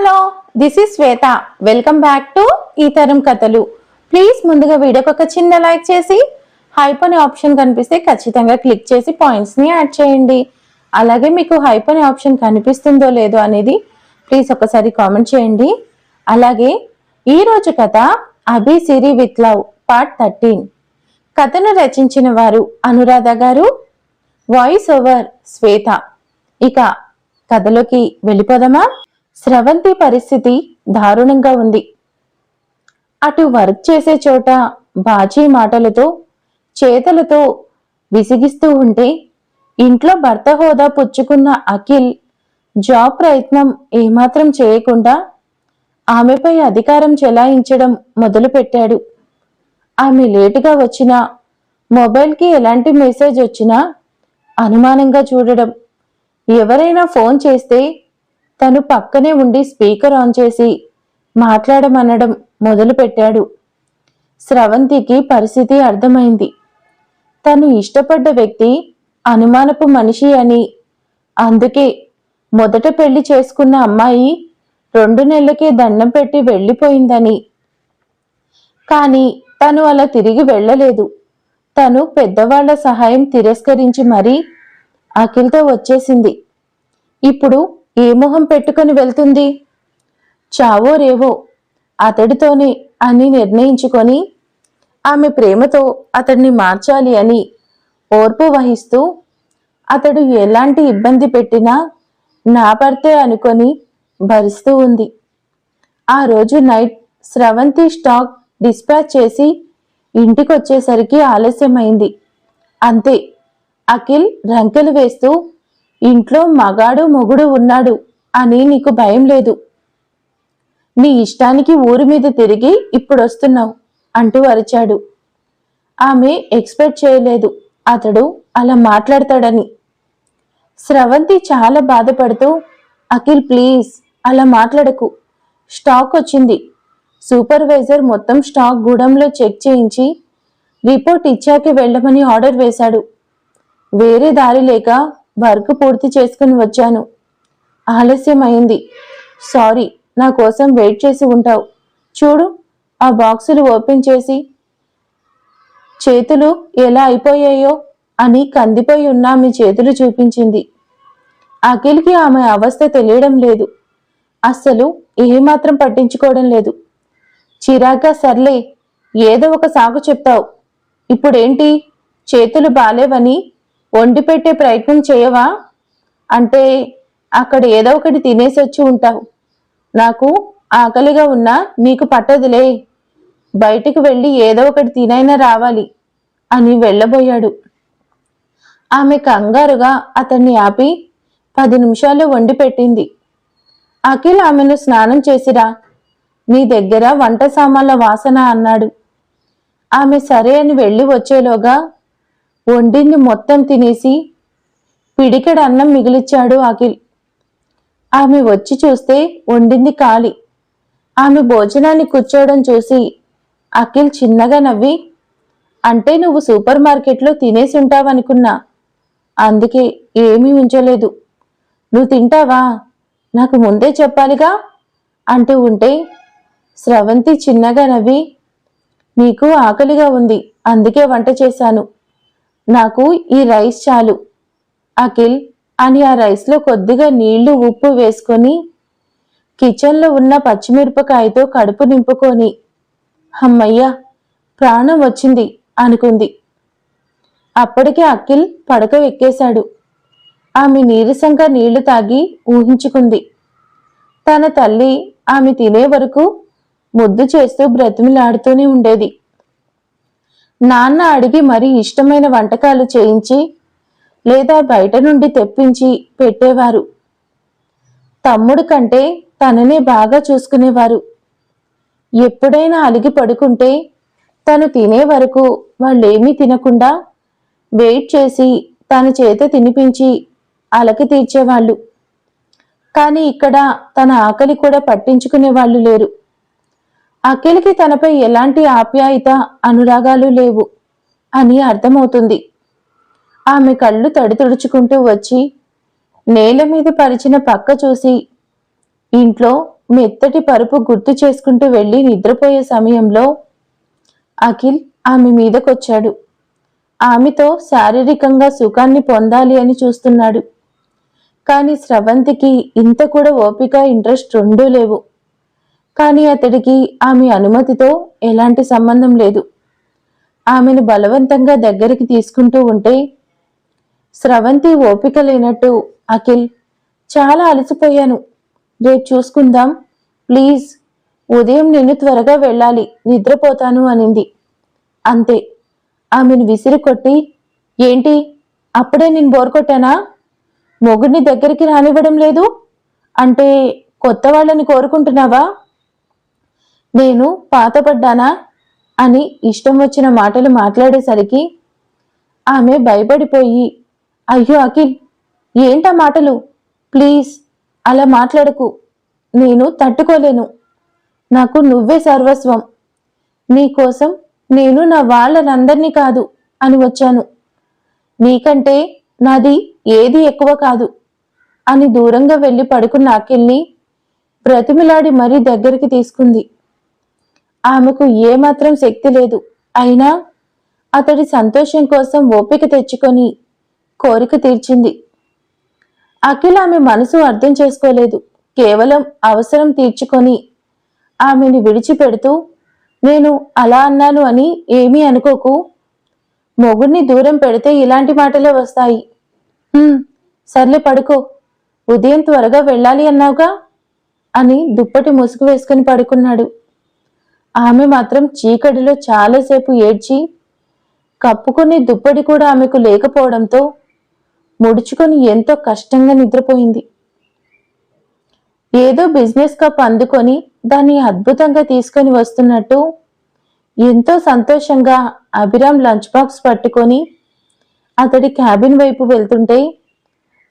Hello this is Shweta. Welcome back to ఈ తరం కథలు. ప్లీజ్ ముందుగా వీడియోకి ఒక చిన్న లైక్ చేసి హైప్ అనే ఆప్షన్ కనిపిస్తే ఖచ్చితంగా క్లిక్ చేసి పాయింట్స్ని యాడ్ చేయండి. అలాగే మీకు హైప్ అనే ఆప్షన్ కనిపిస్తుందో లేదో అనేది ప్లీజ్ ఒకసారి కామెంట్ చేయండి. అలాగే ఈ రోజు కథ Abhi Siri with love part thirteen కథను రచించిన వారు అనురాధ గారు వాయిస్ ఓవర్ శ్వేత. ఇక కథలోకి వెళ్ళిపోదామా? స్రవంతి పరిస్థితి దారుణంగా ఉంది. అటు వర్క్ చేసే చోట బాజీ మాటలతో చేతలతో విసిగిస్తూ ఉంటే ఇంట్లో భర్త హోదా పుచ్చుకున్న అఖిల్ జాబ్ ప్రయత్నం ఏమాత్రం చేయకుండా ఆమెపై అధికారం చెలాయించడం మొదలుపెట్టాడు. ఆమె లేటుగా వచ్చినా మొబైల్కి ఎలాంటి మెసేజ్ వచ్చినా అనుమానంగా చూడడం ఎవరైనా ఫోన్ చేస్తే తను పక్కనే ఉండి స్పీకర్ ఆన్ చేసి మాట్లాడమనడం మొదలుపెట్టాడు. స్రవంతికి పరిస్థితి అర్థమైంది. తను ఇష్టపడ్డ వ్యక్తి అనుమానపు మనిషి అని. అందుకే మొదట పెళ్ళి చేసుకున్న అమ్మాయి రెండు నెలలకే దండం పెట్టి వెళ్ళిపోయిందని. కానీ తను అలా తిరిగి వెళ్ళలేదు. తను పెద్దవాళ్ళ సహాయం తిరస్కరించి మరీ అఖిల్తో వచ్చేసింది. ఇప్పుడు ఏ మొహం పెట్టుకుని వెళ్తుంది. చావో రేవో అతడితోనే అని నిర్ణయించుకొని ఆమె ప్రేమతో అతడిని మార్చాలి అని ఓర్పు వహిస్తూ అతడు ఎలాంటి ఇబ్బంది పెట్టినా నా భర్తే అనుకొని భరిస్తూ ఉంది. ఆ రోజు నైట్ స్రవంతి స్టాక్ డిస్పాచ్ చేసి ఇంటికొచ్చేసరికి ఆలస్యమైంది. అంతే అఖిల్ రంకెలు వేస్తూ ఇంట్లో మగాడు మొగుడు ఉన్నాడు అని నీకు భయం లేదు. నీ ఇష్టానికి ఊరి మీద తిరిగి ఇప్పుడు వస్తున్నావు అంటూ అరిచాడు. ఆమె ఎక్స్పెక్ట్ చేయలేదు. అతడు అలా మాట్లాడతాడని. స్రవంతి చాలా బాధపడుతూ అఖిల్ ప్లీజ్ అలా మాట్లాడకు. స్టాక్ వచ్చింది. సూపర్వైజర్ మొత్తం స్టాక్ గూడెంలో చెక్ చేయించి రిపోర్ట్ ఇచ్చాక వెళ్ళమని ఆర్డర్ వేశాడు. వేరే దారి లేక వర్క్ పూర్తి చేసుకుని వచ్చాను. ఆలస్యం అయింది సారీ నా కోసం వెయిట్ చేసి ఉంటావు. చూడు ఆ బాక్సులు ఓపెన్ చేసి చేతులు ఎలా అయిపోయాయో అని కందిపోయి ఉన్న ఆమె చేతులు చూపించింది. అఖిల్కి ఆమె అవస్థ తెలియడం లేదు. అస్సలు ఏమాత్రం పట్టించుకోవడం లేదు. చిరాగ్గా సర్లే ఏదో ఒక సాగు చెప్తావు. ఇప్పుడేంటి? చేతులు బాలేవని వండి పెట్టే ప్రయత్నం చేయవా? అంటే అక్కడ ఏదో ఒకటి తినేసి వచ్చి ఉంటావు. నాకు ఆకలిగా ఉన్నా నీకు పట్టదులే. బయటికి వెళ్ళి ఏదో ఒకటి తినైనా రావాలి అని వెళ్ళబోయాడు. ఆమె కంగారుగా అతన్ని ఆపి పది నిమిషాలు వండి పెట్టింది. అఖిల్ ఆమెను స్నానం చేసిరా? నీ దగ్గర వంట సామాన్ల వాసన అన్నాడు. ఆమె సరే అని వెళ్ళి వచ్చేలోగా వండింది మొత్తం తినేసి పిడికెడు అన్నం మిగిలిచ్చాడు అఖిల్. ఆమె వచ్చి చూస్తే వండింది ఖాళీ. ఆమె భోజనాన్ని కూర్చోవడం చూసి అఖిల్ చిన్నగా నవ్వి అంటే నువ్వు సూపర్ మార్కెట్లో తినేసి ఉంటావనుకున్నా అందుకే ఏమీ ఉంచలేదు. నువ్వు తింటావా? నాకు ముందే చెప్పాలిగా? అంటూ ఉంటే స్రవంతి చిన్నగా నవ్వి నీకు ఆకలిగా ఉంది అందుకే వంట చేశాను. నాకు ఈ రైస్ చాలు. అఖిల్ అని ఆ రైస్లో కొద్దిగా నీళ్ళు ఉప్పు వేసుకొని కిచెన్లో ఉన్న పచ్చిమిరపకాయతో కడుపు నింపుకొని అమ్మయ్య ప్రాణం వచ్చింది అనుకుంది. అప్పటికే అఖిల్ పడక ఎక్కేశాడు ఆమె నీరసంగా నీళ్ళు తాగి ఊహించుకుంది. తన తల్లి ఆమె తినే వరకు ముద్దు చేస్తూ బ్రతిమిలాడుతూనే ఉండేది. నాన్న అడిగి మరీ ఇష్టమైన వంటకాలు చేయించి లేదా బయట నుండి తెప్పించి పెట్టేవారు. తమ్ముడు కంటే తననే బాగా చూసుకునేవారు. ఎప్పుడైనా అలిగి పడుకుంటే తను తినే వరకు వాళ్ళేమీ తినకుండా వెయిట్ చేసి తన చేత తినిపించి అలకి తీర్చేవాళ్ళు. కానీ ఇక్కడ తన ఆకలి కూడా పట్టించుకునే వాళ్ళు లేరు. అఖిల్కి తనపై ఎలాంటి ఆప్యాయత అనురాగాలు లేవు అని అర్థమవుతుంది. ఆమె కళ్ళు తడి తుడుచుకుంటూ వచ్చి నేల మీద పరిచిన పక్క చూసి ఇంట్లో మెత్తటి పరుపు గుర్తు చేసుకుంటూ వెళ్ళి నిద్రపోయే సమయంలో అఖిల్ ఆమె మీదకొచ్చాడు. ఆమెతో శారీరకంగా సుఖాన్ని పొందాలి అని చూస్తున్నాడు. కానీ స్రవంతికి ఇంత కూడా ఓపిక ఇంట్రెస్ట్ రెండూ లేవు. కానీ అతడికి ఆమె అనుమతితో ఎలాంటి సంబంధం లేదు. ఆమెను బలవంతంగా దగ్గరికి తీసుకుంటూ ఉంటే స్రవంతి ఓపిక లేనట్టు అఖిల్ చాలా అలసిపోయాను. రేపు చూసుకుందాం. ప్లీజ్ ఉదయం నేను త్వరగా వెళ్ళాలి. నిద్రపోతాను అనింది. అంతే. ఆమెను విసిరి కొట్టి ఏంటి? అప్పుడే నేను బోర్ కొట్టానా? మొగుడిని దగ్గరికి రానివ్వడం లేదు? అంటే కొత్త వాళ్ళని కోరుకుంటున్నావా? నేను పాతపడ్డానా? అని ఇష్టం వచ్చిన మాటలు మాట్లాడేసరికి ఆమె భయపడిపోయి అయ్యో అఖిల్ ఏంటా మాటలు? ప్లీజ్ అలా మాట్లాడకు. నేను తట్టుకోలేను. నాకు నువ్వే సర్వస్వం. నీకోసం నేను నా వాళ్ళనందరినీ కాదు అని వచ్చాను. నీకంటే నాది ఏది ఎక్కువ కాదు అని దూరంగా వెళ్ళి పడుకున్న అఖిల్ని బ్రతిమిలాడి మరీ దగ్గరికి తీసుకుంది. ఆమెకు ఏమాత్రం శక్తి లేదు. అయినా అతడి సంతోషం కోసం ఓపిక తెచ్చుకొని కోరిక తీర్చింది. అఖిల్ ఆమె మనసు అర్థం చేసుకోలేదు. కేవలం అవసరం తీర్చుకొని ఆమెను విడిచిపెడుతూ నేను అలా అన్నాను అని ఏమీ అనుకోకు. మొగుడిని దూరం పెడితే ఇలాంటి మాటలే వస్తాయి. సర్లే పడుకో. ఉదయం త్వరగా వెళ్ళాలి అన్నావుగా? అని దుప్పటి ముసుగు వేసుకుని పడుకున్నాడు. ఆమె మాత్రం చీకటిలో చాలాసేపు ఏడ్చి కప్పుకుని దుప్పటి కూడా ఆమెకు లేకపోవడంతో ముడుచుకొని ఎంతో కష్టంగా నిద్రపోయింది. ఏదో బిజినెస్ కప్ అందుకొని దాన్ని అద్భుతంగా తీసుకొని వస్తున్నట్టు ఎంతో సంతోషంగా అభిరామ్ లంచ్ బాక్స్ పట్టుకొని అతడి క్యాబిన్ వైపు వెళ్తుంటే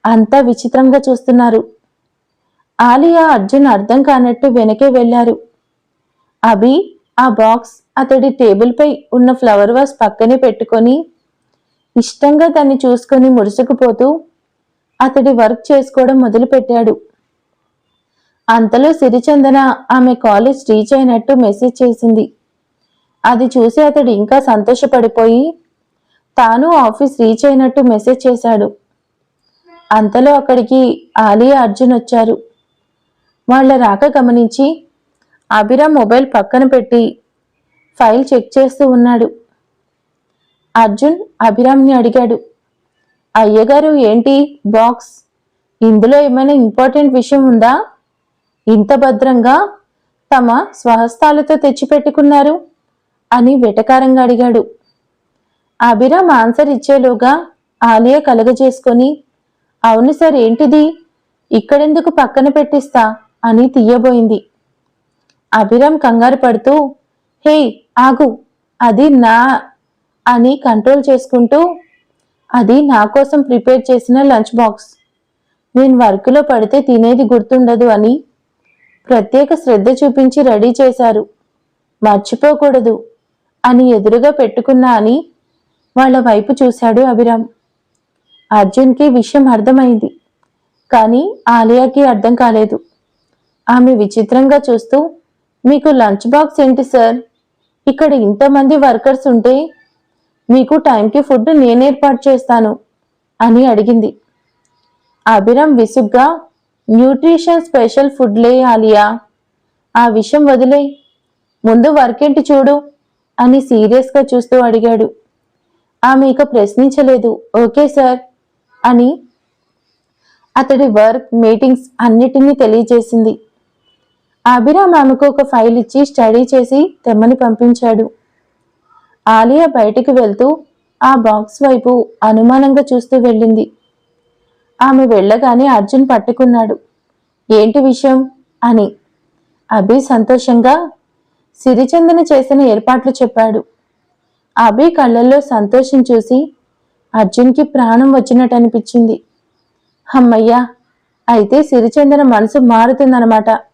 అంతా విచిత్రంగా చూస్తున్నారు. ఆలియా అర్జున్ అర్థం కానట్టు వెనకే వెళ్ళారు. అభి ఆ బాక్స్ అతడి టేబుల్పై ఉన్న ఫ్లవర్ వాస్ పక్కనే పెట్టుకొని ఇష్టంగా దాన్ని చూసుకొని మురుసుకుపోతూ అతడి వర్క్ చేసుకోవడం మొదలుపెట్టాడు. అంతలో సిరిచందన ఆమె కాలేజ్ రీచ్ అయినట్టు మెసేజ్ చేసింది. అది చూసి అతడు ఇంకా సంతోషపడిపోయి తాను ఆఫీస్ రీచ్ అయినట్టు మెసేజ్ చేశాడు. అంతలో అక్కడికి ఆలియా అర్జున్ వచ్చారు. వాళ్ళ రాక గమనించి అభిరామ్ మొబైల్ పక్కన పెట్టి ఫైల్ చెక్ చేస్తూ ఉన్నాడు. అర్జున్ అభిరామ్ని అడిగాడు. అయ్యగారు ఏంటి బాక్స్? ఇందులో ఏమైనా ఇంపార్టెంట్ విషయం ఉందా? ఇంత భద్రంగా తమ స్వహస్తాలతో తెచ్చిపెట్టుకున్నారు? అని వెటకారంగా అడిగాడు. అభిరామ్ ఆన్సర్ ఇచ్చేలోగా ఆలియా కలగజేసుకొని అవును సార్ ఏంటిది? ఇక్కడెందుకు పక్కన పెట్టిస్తా? అని తీయబోయింది అభిరామ్ కంగారు పడుతూ హే ఆగు. అది నా అని కంట్రోల్ చేసుకుంటూ అది నా కోసం ప్రిపేర్ చేసిన లంచ్ బాక్స్. నేను వర్క్లో పడితే తినేది గుర్తుండదు అని ప్రత్యేక శ్రద్ధ చూపించి రెడీ చేశారు. మర్చిపోకూడదు అని ఎదురుగా పెట్టుకున్నా అని వాళ్ళ వైపు చూశాడు అభిరామ్. అర్జున్కి విషయం అర్థమైంది కానీ ఆలియాకి అర్థం కాలేదు. ఆమె విచిత్రంగా చూస్తూ మీకు లంచ్ బాక్స్ ఏంటి సార్? ఇక్కడ ఇంతమంది వర్కర్స్ ఉంటే మీకు టైంకి ఫుడ్ నేను ఏర్పాటు చేస్తాను అని అడిగింది. అభిరామ్ విసుగ్గా న్యూట్రిషన్ స్పెషల్ ఫుడ్లే ఆలియా ఆ విషయం వదిలే. ముందు వర్క్ ఏంటి చూడు అని సీరియస్గా చూస్తూ అడిగాడు. ఆమె ఇక ప్రశ్నించలేదు. ఓకే సార్ అని అతడి వర్క్ మీటింగ్స్ అన్నిటినీ తెలియజేసింది. అభిరామ్ ఆమెకు ఒక ఫైల్ ఇచ్చి స్టడీ చేసి తెమ్మని పంపించాడు. ఆలియా బయటికి వెళ్తూ ఆ బాక్స్ వైపు అనుమానంగా చూస్తూ వెళ్ళింది. ఆమె వెళ్ళగానే అర్జున్ పట్టుకున్నాడు. ఏంటి విషయం? అని. అభి సంతోషంగా సిరిచందన చేసిన ఏర్పాట్లు చెప్పాడు. అభి కళ్ళల్లో సంతోషం చూసి అర్జున్కి ప్రాణం వచ్చినట్టు అనిపించింది అమ్మయ్యా అయితే సిరిచందన మనసు మారుతుందన్నమాట.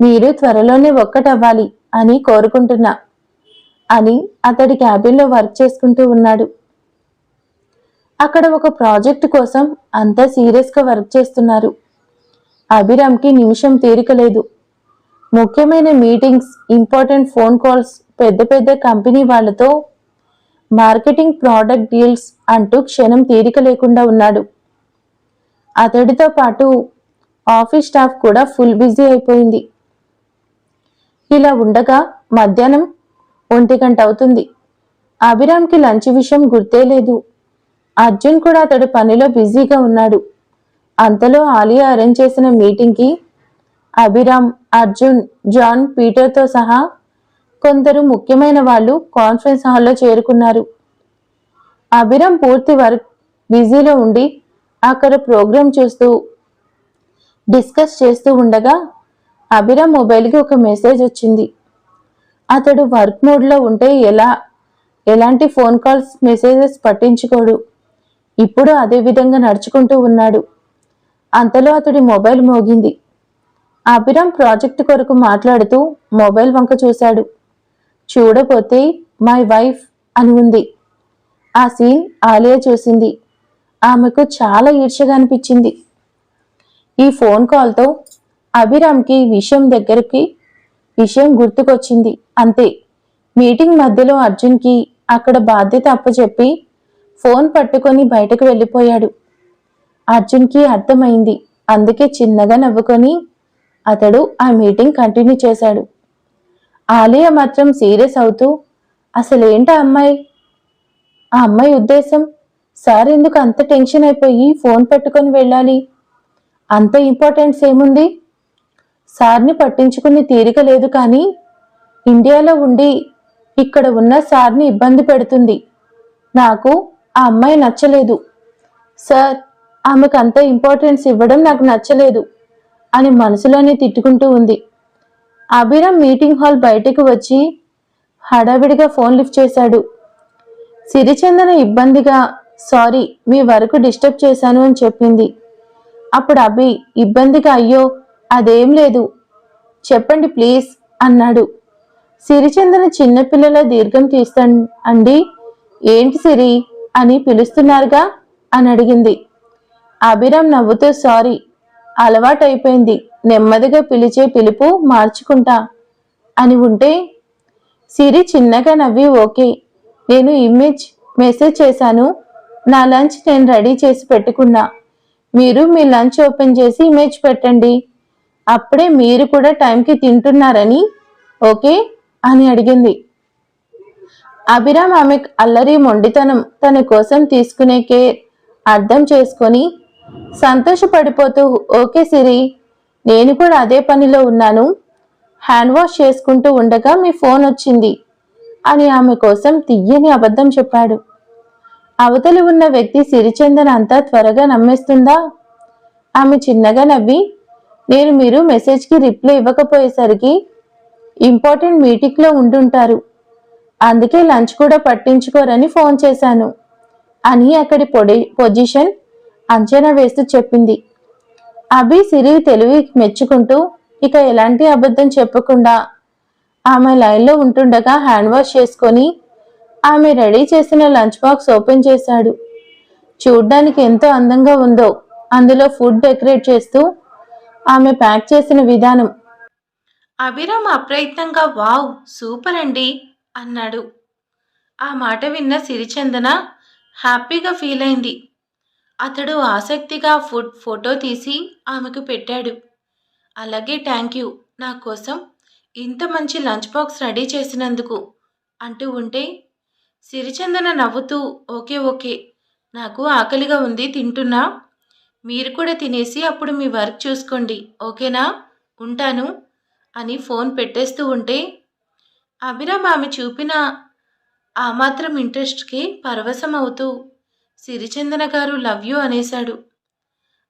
మీరు త్వరలోనే ఒక్కటవ్వాలి అని కోరుకుంటున్నా అని అతడి క్యాబిన్లో వర్క్ చేసుకుంటూ ఉన్నాడు. అక్కడ ఒక ప్రాజెక్ట్ కోసం అంతా సీరియస్గా వర్క్ చేస్తున్నారు. అభిరామ్కి నిమిషం తీరిక లేదు ముఖ్యమైన మీటింగ్స్ ఇంపార్టెంట్ ఫోన్ కాల్స్ పెద్ద పెద్ద కంపెనీ వాళ్ళతో మార్కెటింగ్ ప్రోడక్ట్ డీల్స్ అంటూ క్షణం తీరిక లేకుండా ఉన్నాడు. అతడితో పాటు ఆఫీస్ స్టాఫ్ కూడా ఫుల్ బిజీ అయిపోయింది. ఇలా ఉండగా మధ్యాహ్నం ఒంటి గంట అవుతుంది. అభిరామ్కి లంచ్ విషయం గుర్తే లేదు. అర్జున్ కూడా అతడు పనిలో బిజీగా ఉన్నాడు. అంతలో ఆలియా అరేంజ్ చేసిన మీటింగ్కి అభిరామ్ అర్జున్ జాన్ పీటర్తో సహా కొందరు ముఖ్యమైన వాళ్ళు కాన్ఫరెన్స్ హాల్లో చేరుకున్నారు. అభిరామ్ పూర్తి వర్క్ బిజీలో ఉండి అక్కడ ప్రోగ్రాం చూస్తూ డిస్కస్ చేస్తూ ఉండగా అభిరామ్ మొబైల్కి ఒక మెసేజ్ వచ్చింది. అతడు వర్క్ మోడ్లో ఉంటే ఎలా ఎలాంటి ఫోన్ కాల్స్ మెసేజెస్ పట్టించుకోడు. ఇప్పుడు అదే విధంగా నడుచుకుంటూ ఉన్నాడు. అంతలో అతడి మొబైల్ మోగింది. అభిరామ్ ప్రాజెక్ట్ కొరకు మాట్లాడుతూ మొబైల్ వంక చూశాడు. చూడపోతే మై వైఫ్ అని ఉంది. ఆ సీన్ ఆలియా చూసింది. ఆమెకు చాలా ఈర్ష్యగా అనిపించింది. ఈ ఫోన్ కాల్తో అభిరామ్కి విషయం దగ్గరికి విషయం గుర్తుకొచ్చింది. అంతే. మీటింగ్ మధ్యలో అర్జున్కి అక్కడ బాధ్యత అప్పచెప్పి ఫోన్ పట్టుకొని బయటకు వెళ్ళిపోయాడు. అర్జున్కి అర్థమైంది. అందుకే చిన్నగా నవ్వుకొని అతడు ఆ మీటింగ్ కంటిన్యూ చేశాడు. ఆలియా మాత్రం సీరియస్ అవుతూ అసలేంటా అమ్మాయి? ఆ అమ్మాయి ఉద్దేశం? సార్ ఎందుకు అంత టెన్షన్ అయిపోయి ఫోన్ పట్టుకొని వెళ్ళాలి? అంత ఇంపార్టెన్స్ ఏముంది? సార్ని పట్టించుకునే తీరిక లేదు కానీ ఇండియాలో ఉండి ఇక్కడ ఉన్న సార్ని ఇబ్బంది పెడుతుంది. నాకు ఆ అమ్మాయి నచ్చలేదు. సార్ ఆమెకు అంత ఇంపార్టెన్స్ ఇవ్వడం నాకు నచ్చలేదు అని మనసులోనే తిట్టుకుంటూ ఉంది. అభిరామ్ మీటింగ్ హాల్ బయటకు వచ్చి హడావిడిగా ఫోన్ లిఫ్ట్ చేశాడు. సిరిచందన ఇబ్బందిగా సారీ మీ వరకు డిస్టర్బ్ చేశాను అని చెప్పింది. అప్పుడు అభి ఇబ్బందిగా అయ్యో అదేం లేదు. చెప్పండి ప్లీజ్ అన్నాడు. సిరిచందన చిన్నపిల్లల దీర్ఘం తీస్తాను అండి ఏంటి సిరి అని పిలుస్తున్నారుగా అని అడిగింది. అభిరామ్ నవ్వుతూ సారీ అలవాటైపోయింది. నెమ్మదిగా పిలిచే పిలుపు మార్చుకుంటా అని ఉంటే సిరి చిన్నగా నవ్వి ఓకే నేను ఇమేజ్ మెసేజ్ చేశాను నా లంచ్ నేను రెడీ చేసి పెట్టుకున్నా. మీరు మీ లంచ్ ఓపెన్ చేసి ఇమేజ్ పెట్టండి అప్పుడే మీరు కూడా టైంకి తింటున్నారని ఓకే? అని అడిగింది. అభిరామ్ ఆమె అల్లరి మొండితనం తన కోసం తీసుకునే కేర్ అర్థం చేసుకొని సంతోషపడిపోతూ ఓకే సిరి నేను కూడా అదే పనిలో ఉన్నాను. హ్యాండ్ వాష్ చేసుకుంటూ ఉండగా మీ ఫోన్ వచ్చింది అని ఆమె కోసం తియ్యని అబద్ధం చెప్పాడు. అవతలి ఉన్న వ్యక్తి సిరిచందన అంతా త్వరగా నమ్మేస్తుందా? ఆమె చిన్నగా నవ్వి నేను మీరు మెసేజ్కి రిప్లై ఇవ్వకపోయేసరికి ఇంపార్టెంట్ మీటింగ్లో ఉండుంటారు. అందుకే లంచ్ కూడా పట్టించుకోరని ఫోన్ చేశాను. అని అక్కడి పొడి పొజిషన్ అంచనా వేస్తూ చెప్పింది. అభి సిరి తెలివి మెచ్చుకుంటూ ఇక ఎలాంటి అబద్ధం చెప్పకుండా ఆమె లైన్లో ఉంటుండగా హ్యాండ్ వాష్ చేసుకొని ఆమె రెడీ చేసిన లంచ్ బాక్స్ ఓపెన్ చేశాడు. చూడ్డానికి ఎంతో అందంగా ఉందో అందులో ఫుడ్ డెకరేట్ చేస్తూ ఆమె ప్యాక్ చేసిన విధానం. అభిరామ్ అప్రయత్నంగా వావ్ సూపర్ అండి అన్నాడు. ఆ మాట విన్న సిరిచందన హ్యాపీగా ఫీల్ అయింది. అతడు ఆసక్తిగా ఫుడ్ ఫోటో తీసి ఆమెకు పెట్టాడు. అలాగే థ్యాంక్ యూ. నా కోసం ఇంత మంచి లంచ్ బాక్స్ రెడీ చేసినందుకు అంటూ ఉంటే సిరిచందన నవ్వుతూ ఓకే ఓకే. నాకు ఆకలిగా ఉంది తింటున్నా? మీరు కూడా తినేసి అప్పుడు మీ వర్క్ చూసుకోండి. ఓకేనా? ఉంటాను. అని ఫోన్ పెట్టేస్తూ ఉంటే అభిరామ్ ఆమె చూపిన ఆ మాత్రం ఇంట్రెస్ట్కి పరవశం అవుతూ సిరిచందన గారు లవ్ యూ అనేశాడు.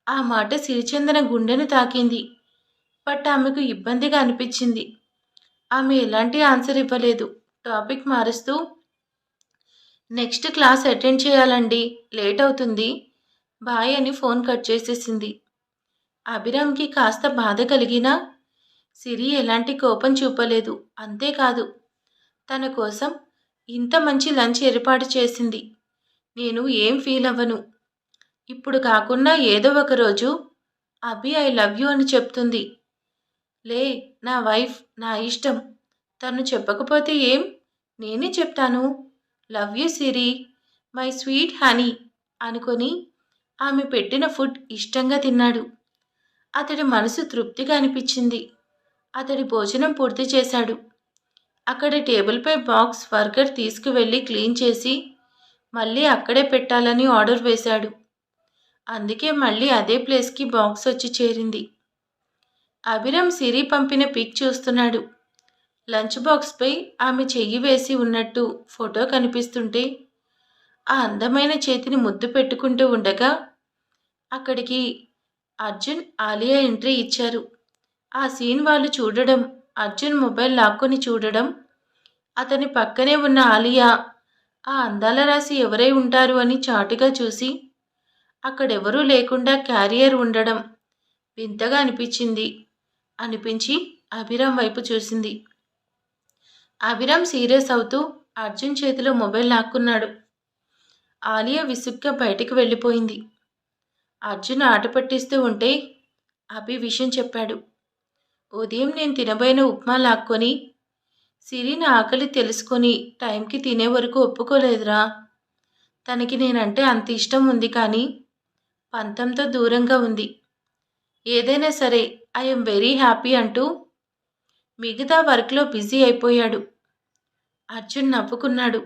ఆ మాట సిరిచందన గుండెను తాకింది. బట్ ఆమెకు ఇబ్బందిగా అనిపించింది. ఆమె ఎలాంటి ఆన్సర్ ఇవ్వలేదు. టాపిక్ మారుస్తూ నెక్స్ట్ క్లాస్ అటెండ్ చేయాలండి. లేట్ అవుతుంది. బాయ్ అని ఫోన్ కట్ చేసేసింది. అభిరామ్కి కాస్త బాధ కలిగినా సిరి ఎలాంటి కోపం చూపలేదు. అంతేకాదు తన కోసం ఇంత మంచి లంచ్ ఏర్పాటు చేసింది. నేను ఏం ఫీల్ అవ్వను. ఇప్పుడు కాకుండా ఏదో ఒకరోజు అభి ఐ లవ్ యూ అని చెప్తుంది. లే నా వైఫ్ నా ఇష్టం. తను చెప్పకపోతే ఏం? నేనే చెప్తాను. Love you Siri my sweet honey అనుకొని ఆమె పెట్టిన ఫుడ్ ఇష్టంగా తిన్నాడు. అతడి మనసు తృప్తిగా అనిపించింది. అతడి భోజనం పూర్తి చేశాడు. అక్కడ టేబుల్పై బాక్స్ వర్గర్ తీసుకువెళ్ళి క్లీన్ చేసి మళ్ళీ అక్కడే పెట్టాలని ఆర్డర్ వేశాడు. అందుకే మళ్ళీ అదే ప్లేస్కి బాక్స్ వచ్చి చేరింది. అభిరామ్ సిరి పంపిన పిక్ చూస్తున్నాడు. లంచ్ బాక్స్పై ఆమె చెయ్యి వేసి ఉన్నట్టు ఫోటో కనిపిస్తుంటే ఆ అందమైన చేతిని ముద్దు పెట్టుకుంటూ ఉండగా అక్కడికి అర్జున్ ఆలియా ఎంట్రీ ఇచ్చారు. ఆ సీన్ వాళ్ళు చూడడం అర్జున్ మొబైల్ లాక్కొని చూడడం అతని పక్కనే ఉన్న ఆలియా ఆ అందాల రాశి ఎవరై ఉంటారు అని చాటుగా చూసి అక్కడెవరూ లేకుండా క్యారియర్ ఉండడం వింతగా అనిపించింది. అనిపించి అభిరామ్ వైపు చూసింది. అభిరామ్ సీరియస్ అవుతూ అర్జున్ చేతిలో మొబైల్ లాక్కున్నాడు. ఆలియా విసుగ్గా బయటికి వెళ్ళిపోయింది. అర్జున్ ఆట పట్టిస్తూ ఉంటే అభి విషయం చెప్పాడు. ఉదయం నేను తినబోయిన ఉప్మా లాక్కొని సిరిన ఆకలి తెలుసుకొని టైంకి తినే వరకు ఒప్పుకోలేదురా. తనకి నేనంటే అంత ఇష్టం ఉంది కానీ పంతంతో దూరంగా ఉంది. ఏదైనా సరే ఐఎమ్ వెరీ హ్యాపీ అంటూ మిగతా వర్క్లో బిజీ అయిపోయాడు. అర్జున్ నవ్వుకున్నాడు.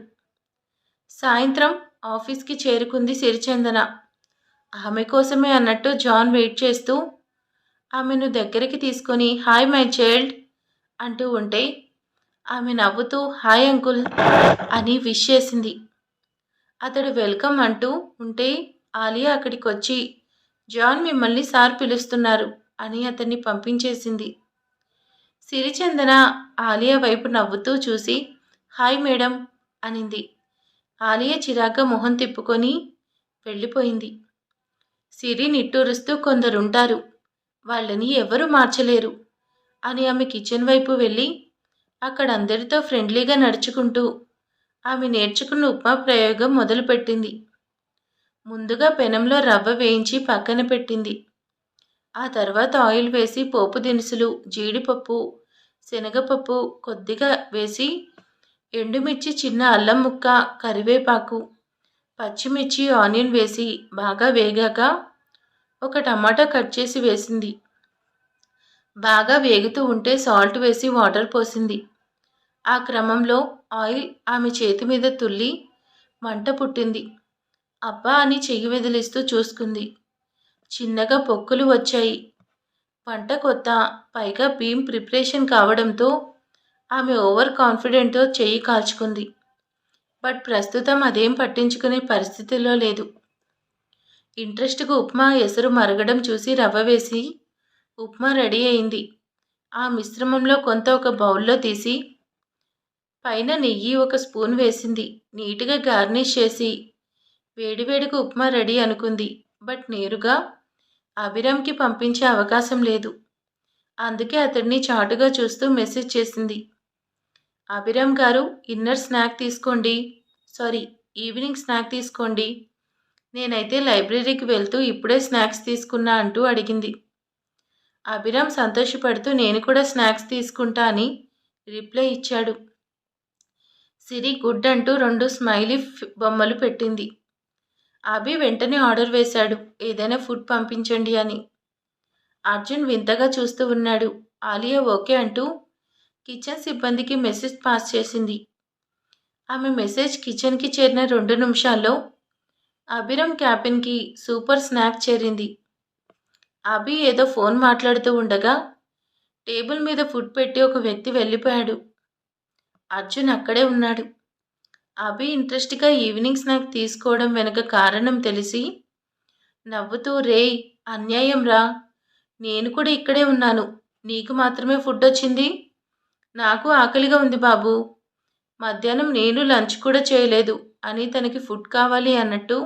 సాయంత్రం ఆఫీస్కి చేరుకుంది సిరిచందన. ఆమె కోసమే అన్నట్టు జాన్ వెయిట్ చేస్తూ ఆమెను దగ్గరికి తీసుకొని హాయ్ మై చైల్డ్ అంటూ ఉంటే ఆమె నవ్వుతూ హాయ్ అంకుల్ అని విష్ చేసింది. అతడు వెల్కమ్ అంటూ ఉంటే ఆలియా అక్కడికి వచ్చి జాన్ మిమ్మల్ని సార్ పిలుస్తున్నారు అని అతన్ని పంపించేసింది. సిరిచందన ఆలియా వైపు నవ్వుతూ చూసి హాయ్ మేడం అనింది. ఆలియ చిరాగ్గా మొహం తిప్పుకొని వెళ్ళిపోయింది. సిరి నిట్టూరుస్తూ కొందరుంటారు. వాళ్ళని ఎవరు మార్చలేరు. అని ఆమె కిచెన్ వైపు వెళ్ళి అక్కడ అందరితో ఫ్రెండ్లీగా నడుచుకుంటూ ఆమె నేర్చుకున్న ఉప్మా ప్రయోగం మొదలుపెట్టింది. ముందుగా పెనంలో రవ్వ వేయించి పక్కన పెట్టింది. ఆ తర్వాత ఆయిల్ వేసి పోపు దినుసులు జీడిపప్పు శనగపప్పు కొద్దిగా వేసి ఎండుమిర్చి చిన్న అల్లం ముక్క కరివేపాకు పచ్చిమిర్చి ఆనియన్ వేసి బాగా వేగాక ఒక టమాటా కట్ చేసి వేసింది. బాగా వేగుతూ ఉంటే సాల్ట్ వేసి వాటర్ పోసింది. ఆ క్రమంలో ఆయిల్ ఆమె చేతి మీద తుల్లి మంట పుట్టింది. అబ్బా అని చెయ్యి వెదిలిస్తూ చూసుకుంది. చిన్నగా పొక్కులు వచ్చాయి. పంట కొత్త పైగా బీమ్ ప్రిపరేషన్ కావడంతో ఆమె ఓవర్ కాన్ఫిడెంట్తో చెయ్యి కాల్చుకుంది. బట్ ప్రస్తుతం అదేం పట్టించుకునే పరిస్థితిలో లేదు. ఇంట్రెస్ట్గా ఉప్మా ఎసరు మరగడం చూసి రవ్వ వేసి ఉప్మా రెడీ అయింది. ఆ మిశ్రమంలో కొంత ఒక బౌల్లో తీసి పైన నెయ్యి ఒక స్పూన్ వేసింది. నీట్గా గార్నిష్ చేసి వేడివేడికి ఉప్మా రెడీ అనుకుంది. బట్ నేరుగా అభిరామ్కి పంపించే అవకాశం లేదు. అందుకే అతడిని చాటుగా చూస్తూ మెసేజ్ చేసింది. అభిరామ్ గారు ఇన్నర్ స్నాక్ తీసుకోండి. సారీ ఈవినింగ్ స్నాక్ తీసుకోండి. నేనైతే లైబ్రరీకి వెళ్తూ ఇప్పుడే స్నాక్స్ తీసుకున్నా అంటూ అడిగింది. అభిరామ్ సంతోషపడుతూ నేను కూడా స్నాక్స్ తీసుకుంటా అని రిప్లై ఇచ్చాడు. సిరి గుడ్ అంటూ రెండు స్మైలీ బొమ్మలు పెట్టింది. అభి వెంటనే ఆర్డర్ వేశాడు. ఏదైనా ఫుడ్ పంపించండి అని. అర్జున్ వింతగా చూస్తూ ఉన్నాడు. ఆలియా ఓకే అంటూ కిచెన్ సిబ్బందికి మెసేజ్ పాస్ చేసింది. ఆమె మెసేజ్ కిచెన్కి చేరిన రెండు నిమిషాల్లో అభిరం క్యాబిన్కి సూపర్ స్నాక్ చేరింది. అభి ఏదో ఫోన్ మాట్లాడుతూ ఉండగా టేబుల్ మీద ఫుడ్ పెట్టి ఒక వ్యక్తి వెళ్ళిపోయాడు. అర్జున్ అక్కడే ఉన్నాడు. అభి ఇంట్రెస్ట్గా ఈవినింగ్ స్నాక్ తీసుకోవడం వెనుక కారణం తెలిసి నవ్వుతూ రేయ్ అన్యాయం రా నేను కూడా ఇక్కడే ఉన్నాను. నీకు మాత్రమే ఫుడ్ వచ్చింది? నాకు ఆకలిగా ఉంది బాబు. మధ్యాహ్నం నేను లంచ్ కూడా చేయలేదు. అని తనకి ఫుడ్ కావాలి అన్నట్టు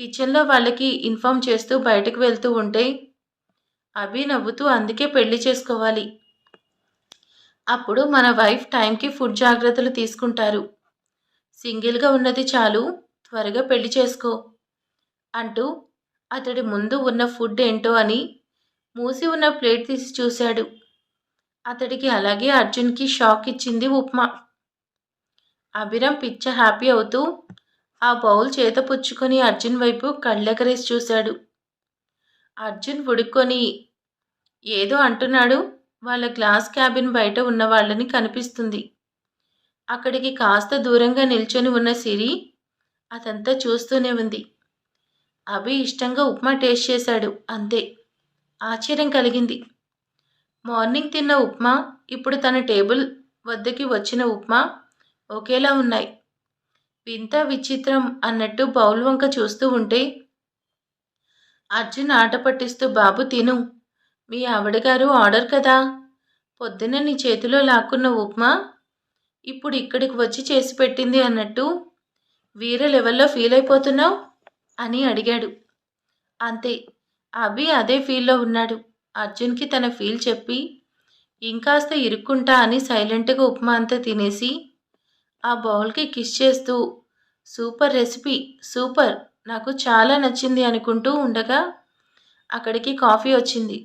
కిచెన్లో వాళ్ళకి ఇన్ఫామ్ చేస్తూ బయటకు వెళ్తూ ఉంటే అభి నవ్వుతూ అందుకే పెళ్ళి చేసుకోవాలి. అప్పుడు మన వైఫ్ టైంకి ఫుడ్ జాగ్రత్తలు తీసుకుంటారు. సింగిల్గా ఉన్నది చాలు త్వరగా పెళ్ళి చేసుకో అంటూ అతడి ముందు ఉన్న ఫుడ్ ఏంటో అని మూసి ఉన్న ప్లేట్ తీసి చూశాడు. అతడికి అలాగే అర్జున్కి షాక్ ఇచ్చింది ఉప్మా. అభిరామ్ పిచ్చ హ్యాపీ అవుతూ ఆ బౌల్ చేత పుచ్చుకొని అర్జున్ వైపు కళ్ళెగరేసి చూశాడు. అర్జున్ ఉడుక్కొని ఏదో అంటున్నాడు వాళ్ళ గ్లాస్ క్యాబిన్ బయట ఉన్న వాళ్ళని కనిపిస్తుంది. అక్కడికి కాస్త దూరంగా నిల్చొని ఉన్న సిరి అదంతా చూస్తూనే ఉంది. అభి ఇష్టంగా ఉప్మా టేస్ట్ చేశాడు అంతే. ఆశ్చర్యం కలిగింది. మార్నింగ్ తిన్న ఉప్మా ఇప్పుడు తన టేబుల్ వద్దకి వచ్చిన ఉప్మా ఒకేలా ఉన్నాయి. వింత విచిత్రం అన్నట్టు బౌల్ వంక చూస్తూ ఉంటే అర్జున్ ఆట పట్టిస్తూ బాబు తిను. మీ ఆవిడగారు ఆర్డర్ కదా. పొద్దున్న నీ చేతిలో లాక్కున్న ఉప్మా ఇప్పుడు ఇక్కడికి వచ్చి చేసి పెట్టింది అన్నట్టు వీర లెవెల్లో ఫీల్ అయిపోతున్నావు? అని అడిగాడు. అంతే. అభి అదే ఫీల్లో ఉన్నాడు. అర్జున్కి తన ఫీల్ చెప్పి ఇంకాస్త ఇరుక్కుంటా అని సైలెంట్గా ఉప్మా అంతా తినేసి ఆ బౌల్కి కిస్ చేస్తూ సూపర్ రెసిపీ సూపర్ నాకు చాలా నచ్చింది అనుకుంటూ ఉండగా అక్కడికి కాఫీ వచ్చింది.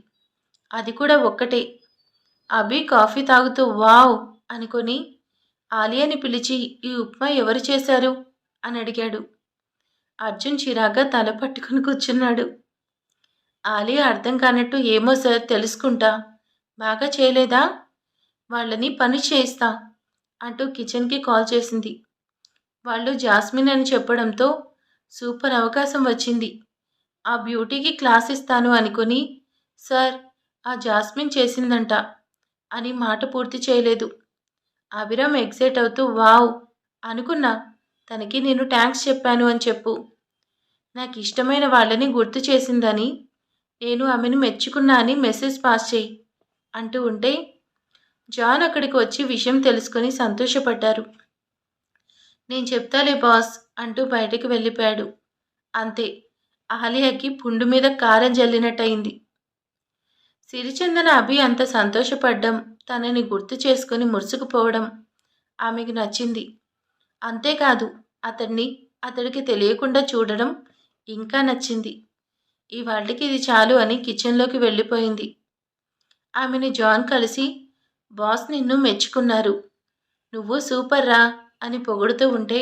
అది కూడా ఒక్కటే. అభి కాఫీ తాగుతూ వావ్ అనుకొని ఆలియాని పిలిచి ఈ ఉప్మా ఎవరు చేశారు? అని అడిగాడు. అర్జున్ చిరాగ్గా తల పట్టుకుని కూర్చున్నాడు. ఆలియా అర్థం కానట్టు ఏమో సార్ తెలుసుకుంటా. బాగా చేయలేదా? వాళ్ళని పని చేయిస్తా అంటూ కిచెన్కి కాల్ చేసింది. వాళ్ళు జాస్మిన్ అని చెప్పడంతో సూపర్ అవకాశం వచ్చింది. ఆ బ్యూటీకి క్లాస్ ఇస్తాను అనుకుని సార్ ఆ జాస్మిన్ చేసిందంట. అని మాట పూర్తి చేయలేదు. అభిరామ్ ఎగ్జైట్ అవుతూ వావ్ అనుకున్నా. తనకి నేను థ్యాంక్స్ చెప్పాను అని చెప్పు. నాకు ఇష్టమైన వాళ్ళని గుర్తు చేసిందని నేను ఆమెను మెచ్చుకున్నా అని మెసేజ్ పాస్ చేయి అంటూ ఉంటే జాన్ అక్కడికి వచ్చి విషయం తెలుసుకొని సంతోషపడ్డారు. నేను చెప్తాలే బాస్ అంటూ బయటికి వెళ్ళిపోయాడు. అంతే ఆలియాకి పుండు మీద కారం జల్లినట్టయింది. సిరిచందన అభి అంత సంతోషపడ్డం తనని గుర్తు చేసుకొని మురుసుకుపోవడం ఆమెకు నచ్చింది. అంతేకాదు అతన్ని అతడికి తెలియకుండా చూడడం ఇంకా నచ్చింది. ఈ వాళ్ళకి ఇది చాలు అని కిచెన్లోకి వెళ్ళిపోయింది. ఆమెని జాన్ కలిసి బాస్ నిన్ను మెచ్చుకున్నారు. నువ్వు సూపర్ రా అని పొగుడుతూ ఉంటే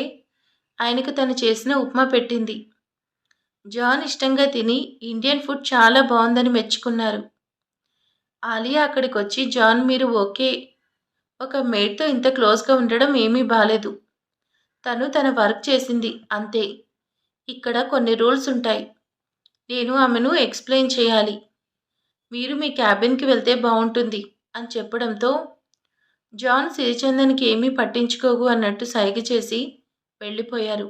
ఆయనకు తను చేసిన ఉప్మా పెట్టింది. జాన్ ఇష్టంగా తిని ఇండియన్ ఫుడ్ చాలా బాగుందని మెచ్చుకున్నారు. ఆలియా అక్కడికి వచ్చి జాన్ మీరు ఓకే. ఒక మేడ్తో ఇంత క్లోజ్గా ఉండడం ఏమీ బాలేదు. తను తన వర్క్ చేసింది అంతే. ఇక్కడ కొన్ని రూల్స్ ఉంటాయి. నేను ఆమెను ఎక్స్ప్లెయిన్ చేయాలి. మీరు మీ క్యాబిన్కి వెళ్తే బాగుంటుంది అని చెప్పడంతో జాన్ సిరిచందన్కి ఏమీ పట్టించుకోకు అన్నట్టు సైగ చేసి వెళ్ళిపోయారు.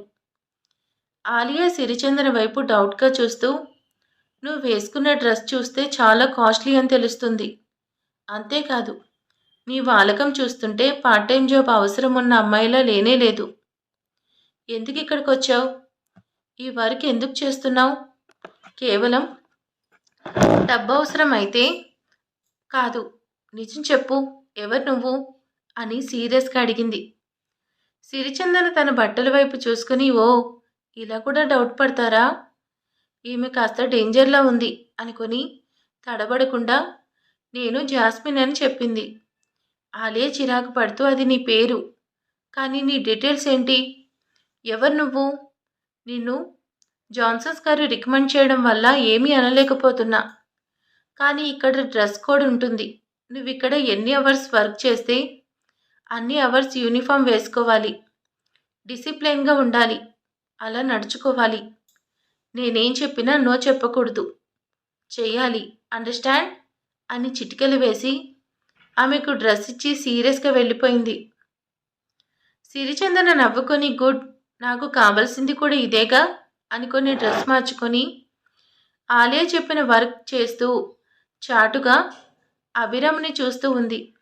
ఆలియా సిరిచందన్ వైపు డౌట్గా చూస్తూ నువ్వు వేసుకున్న డ్రెస్ చూస్తే చాలా కాస్ట్లీ అని తెలుస్తుంది. అంతేకాదు నీ వాలకం చూస్తుంటే పార్ట్ టైం జాబ్ అవసరం ఉన్న అమ్మాయిలా లేనే లేదు. ఎందుకు ఇక్కడికి వచ్చావు ఈ వర్క్ ఎందుకు చేస్తున్నావు? కేవలం డబ్బు అవసరం అయితే కాదు. నిజం చెప్పు ఎవరు నువ్వు? అని సీరియస్గా అడిగింది. సిరిచందన తన బట్టల వైపు చూసుకుని ఓ ఇలా కూడా డౌట్ పడతారా? ఈమె కాస్త డేంజర్లో ఉంది అనుకొని తడబడకుండా నేను జాస్మిన్ అని చెప్పింది. ఆలే చిరాకు పడుతూ అది నీ పేరు. కానీ నీ డీటెయిల్స్ ఏంటి? ఎవరు నువ్వు? నిన్ను జాన్సన్స్ గారు రికమెండ్ చేయడం వల్ల ఏమీ అనలేకపోతున్నా. కానీ ఇక్కడ డ్రెస్ కోడ్ ఉంటుంది. నువ్వు ఇక్కడ ఎన్ని అవర్స్ వర్క్ చేస్తే అన్ని అవర్స్ యూనిఫామ్ వేసుకోవాలి. డిసిప్లైన్గా ఉండాలి. అలా నడుచుకోవాలి. నేనేం చెప్పినా నో చెప్పకూడదు. చెయ్యాలి అండర్స్టాండ్? అని చిటికలు వేసి ఆమెకు డ్రెస్ ఇచ్చి సీరియస్గా వెళ్ళిపోయింది. సిరిచందన నవ్వుకొని గుడ్ నాకు కావలసింది కూడా ఇదేగా? అనుకుని డ్రెస్ మార్చుకొని ఆలయ చెప్పిన వర్క్ చేస్తూ చాటుగా అభిరామ్ని చూస్తూ ఉంది.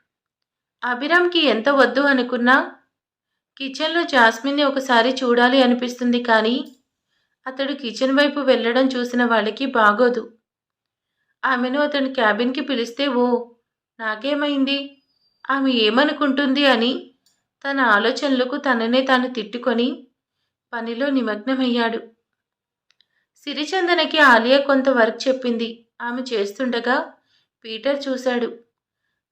అభిరామ్కి ఎంత వద్దు అనుకున్నా కిచెన్లో జాస్మిన్ని ఒకసారి చూడాలి అనిపిస్తుంది కానీ అతడు కిచెన్ వైపు వెళ్ళడం చూసిన వాళ్ళకి బాగోదు. ఆమెను అతను క్యాబిన్కి పిలిస్తే ఓ నాకేమైంది? ఆమె ఏమనుకుంటుంది? అని తన ఆలోచనలకు తననే తాను తిట్టుకొని పనిలో నిమగ్నమయ్యాడు. సిరిచందనకి ఆలియా కొంత వర్క్ చెప్పింది. ఆమె చేస్తుండగా పీటర్ చూశాడు.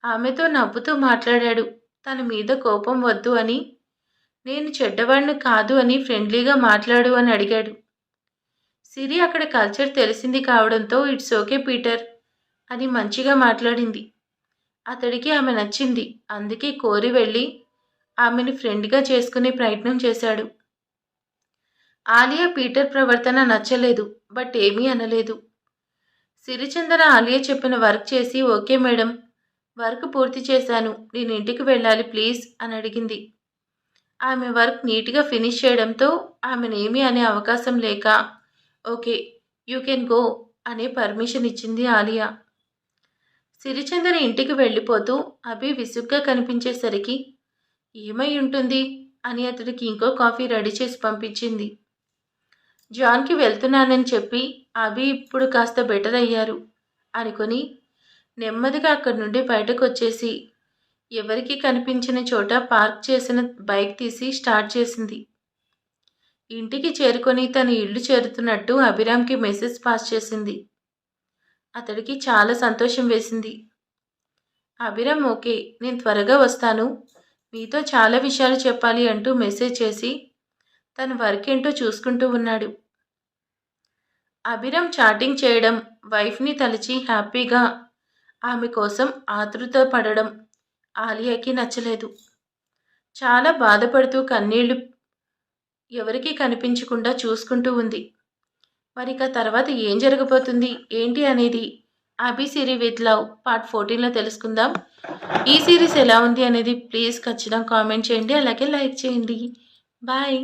ఆమెతో నవ్వుతూ మాట్లాడాడు. తన మీద కోపం వద్దు అని. నేను చెడ్డవాడిని కాదు అని ఫ్రెండ్లీగా మాట్లాడు అని అడిగాడు. సిరి అక్కడ కల్చర్ తెలిసింది కావడంతో ఇట్స్ ఓకే పీటర్ అని మంచిగా మాట్లాడింది. అతడికి ఆమె నచ్చింది. అందుకే కోరి వెళ్ళి ఆమెను ఫ్రెండ్గా చేసుకునే ప్రయత్నం చేశాడు. ఆలియా పీటర్ ప్రవర్తన నచ్చలేదు బట్ ఏమీ అనలేదు. సిరిచందన ఆలియా చెప్పిన వర్క్ చేసి ఓకే మేడం వర్క్ పూర్తి చేశాను నేను ఇంటికి వెళ్ళాలి ప్లీజ్ అని అడిగింది. ఆమె వర్క్ నీట్గా ఫినిష్ చేయడంతో ఆమెనేమి అనే అవకాశం లేక ఓకే యూ కెన్ గో అనే పర్మిషన్ ఇచ్చింది ఆలియా. సిరిచందన ఇంటికి వెళ్ళిపోతూ అభి విసుగ్గా కనిపించేసరికి ఏమై ఉంటుంది? అని అతడికి ఇంకో కాఫీ రెడీ చేసి పంపించింది. జాన్కి వెళ్తున్నానని చెప్పి అభి ఇప్పుడు కాస్త బెటర్ అయ్యారు అనుకొని నెమ్మదిగా అక్కడి నుండి బయటకు వచ్చేసి ఎవరికి కనిపించిన చోట పార్క్ చేసిన బైక్ తీసి స్టార్ట్ చేసింది. ఇంటికి చేరుకొని తన ఇల్లు చేరుతున్నట్టు అభిరామ్కి మెసేజ్ పాస్ చేసింది. అతడికి చాలా సంతోషం వేసింది. అభిరామ్ ఓకే నేను త్వరగా వస్తాను. మీతో చాలా విషయాలు చెప్పాలి అంటూ మెసేజ్ చేసి తన వర్క్ ఏంటో చూసుకుంటూ ఉన్నాడు. అభిరం చాటింగ్ చేయడం వైఫ్ని తలచి హ్యాపీగా ఆమె కోసం ఆతృత పడడం ఆలియాకి నచ్చలేదు. చాలా బాధపడుతూ కన్నీళ్ళు ఎవరికీ కనిపించకుండా చూసుకుంటూ ఉంది. మరి ఇక తర్వాత ఏం జరగబోతుంది ఏంటి అనేది Abhi Siri with love part ఫోర్టీన్లో తెలుసుకుందాం. ఈ సిరీస్ ఎలా ఉంది అనేది ప్లీజ్ ఖచ్చితంగా కామెంట్ చేయండి అలాగే లైక్ చేయండి. బాయ్.